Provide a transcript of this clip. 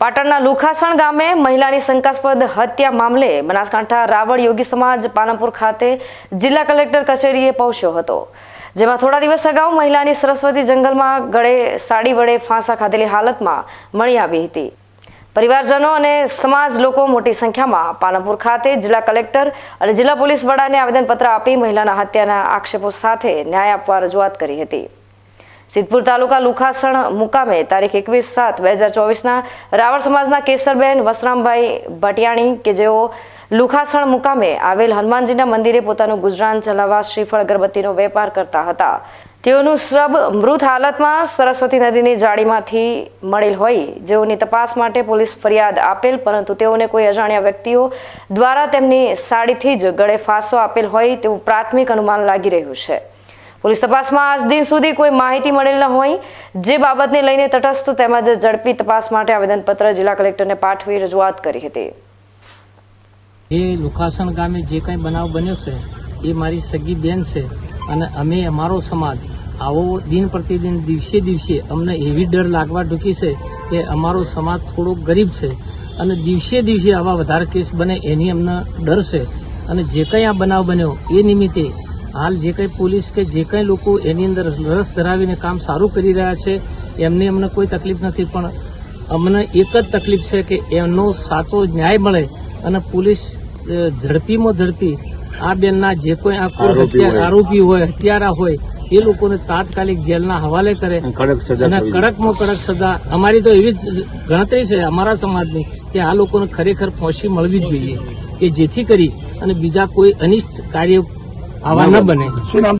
પાટણના લુખાસણ ગામે મહિલાની શંકાસ્પદ હત્યા મામલે બનાસકાંઠા રાવળ યોગી સમાજ પાલનપુર ખાતે જિલ્લા કલેક્ટર કચેરીએ પહોંચ્યો હતો. જેમાં થોડા દિવસ અગાઉ મહિલાની સરસ્વતી જંગલમાં ગળે સાડી વડે ફાંસા ખાધેલી હાલતમાં મળી આવી હતી. પરિવારજનો અને સમાજ લોકો મોટી સંખ્યામાં પાલનપુર ખાતે જિલ્લા કલેક્ટર અને જિલ્લા પોલીસ વડાને આવેદનપત્ર આપી મહિલાના હત્યાના આક્ષેપો સાથે ન્યાય આપવા રજૂઆત કરી હતી. સિદ્ધપુર તાલુકા લુખાસણ મુકામે તારીખ એકવીસ સાત બે હજાર ચોવીસના રાવણ સમાજના કેસરબેન વસરામભાઈ ભટિયાણી કે જેઓ લુખાસણ મુકામે આવેલ હનુમાનજીના મંદિરે પોતાનું ગુજરાન ચલાવવા શ્રીફળ અગરબત્તીનો વેપાર કરતા હતા. તેઓનું શ્રબ મૃત હાલતમાં સરસ્વતી નદીની જાળીમાંથી મળેલ હોય. જેઓની તપાસ માટે પોલીસ ફરિયાદ આપેલ, પરંતુ તેઓને કોઈ અજાણ્યા વ્યક્તિઓ દ્વારા તેમની સાડીથી જ ગળે ફાંસો આપેલ હોય તેવું પ્રાથમિક અનુમાન લાગી રહ્યું છે. પોલીસ તપાસમાં આજ દિન સુધી કોઈ માહિતી મળેલ ન હોય. જે બાબતને લઈને તટસ્થ તેમજ ઝડપી તપાસ માટે આવેદનપત્ર જિલ્લા કલેક્ટરને પાઠવી રજૂઆત કરી હતી. જે લુખાસણ ગામે જે કંઈ બનાવ બન્યો છે, એ મારી સગી બેન છે અને અમે અમારો સમાજ આવો દિન પ્રતિદિન દિવસે દિવસે અમને એવી ડર લાગવા ઢૂકી છે કે અમારો સમાજ થોડો ગરીબ છે અને દિવસે દિવસે આવા વધારે કેસ બને એની અમને ડર છે. અને જે કંઈ આ બનાવ બન્યો, એ નિમિત્તે હાલ જે કંઈ પોલીસ કે જે કંઈ લોકો એની અંદર રસ ધરાવીને કામ સારું કરી રહ્યા છે એમને અમને કોઈ તકલીફ નથી. પણ અમને એક જ તકલીફ છે કે એમનો સાચો ન્યાય મળે અને પોલીસ ઝડપીમાં ઝડપી આ બેનના જે કોઈ આ આરોપી હોય. હત્યારા હોય એ લોકોને તાત્કાલિક જેલના હવાલે કરે અને કડકમાં કડક સજા. અમારી તો એવી જ ગણતરી છે અમારા સમાજની કે આ લોકોને ખરેખર ફોસી મળવી જ જોઈએ. કે જેથી કરી અને બીજા કોઈ અનિષ્ટ કાર્ય આવા ન બને. શું નામ?